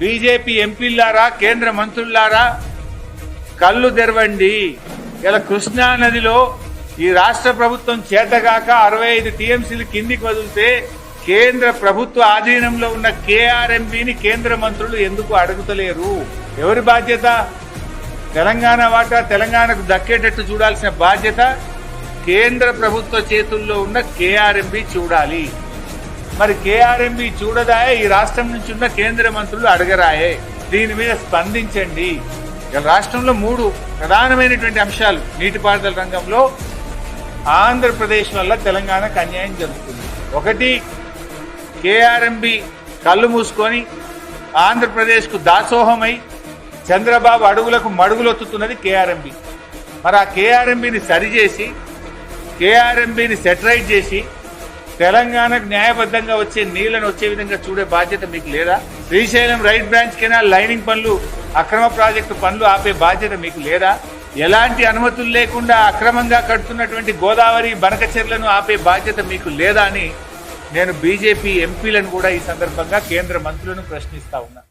BJP ఎంపీలారా కేంద్ర మంత్రులారా కళ్ళు తెరవండి. ఇలా కృష్ణా నదిలో ఈ రాష్ట్ర ప్రభుత్వం చేతగాక అరవై ఐదు టీఎంసీలు కిందికి వదిలితే కేంద్ర ప్రభుత్వ ఆధీనంలో ఉన్న కేఆర్ఎంపీని కేంద్ర మంత్రులు ఎందుకు అడుగుతలేరు? ఎవరి బాధ్యత? తెలంగాణ వాటా తెలంగాణకు దక్కేటట్టు చూడాల్సిన బాధ్యత కేంద్ర ప్రభుత్వ చేతుల్లో ఉన్న కేఆర్ఎంపీ చూడాలి. మరి కేఆర్ఎంబి చూడదాయే ఈ రాష్ట్రం నుంచి ఉన్న కేంద్ర మంత్రులు అడగరాయే. దీని మీద స్పందించండి. రాష్ట్రంలో మూడు ప్రధానమైనటువంటి అంశాలు. నీటిపారుదల రంగంలో ఆంధ్రప్రదేశ్ వల్ల తెలంగాణకు అన్యాయం జరుగుతుంది. ఒకటి కేఆర్ఎంబి కళ్ళు మూసుకొని ఆంధ్రప్రదేశ్కు దాసోహమై చంద్రబాబు అడుగులకు మడుగులొత్తుతున్నది కేఆర్ఎంబి మరి ఆ కేఆర్ఎంబిని సరిచేసి కేఆర్ఎంబిని సెటరైట్ చేసి తెలంగాణకు న్యాయబద్ధంగా వచ్చే నీళ్ళను వచ్చే విధంగా చూడే బాధ్యత మీకు లేదా? Srisailam right branch canal lining పనులు అక్రమ ప్రాజెక్టు పనులు ఆపే బాధ్యత మీకు లేదా? ఎలాంటి అనుమతులు లేకుండా అక్రమంగా కడుతున్నటువంటి గోదావరి బనకచెర్లను ఆపే బాధ్యత మీకు లేదా అని నేను బీజేపీ ఎంపీలను కూడా ఈ సందర్భంగా కేంద్ర మంత్రులను ప్రశ్నిస్తా ఉన్నా.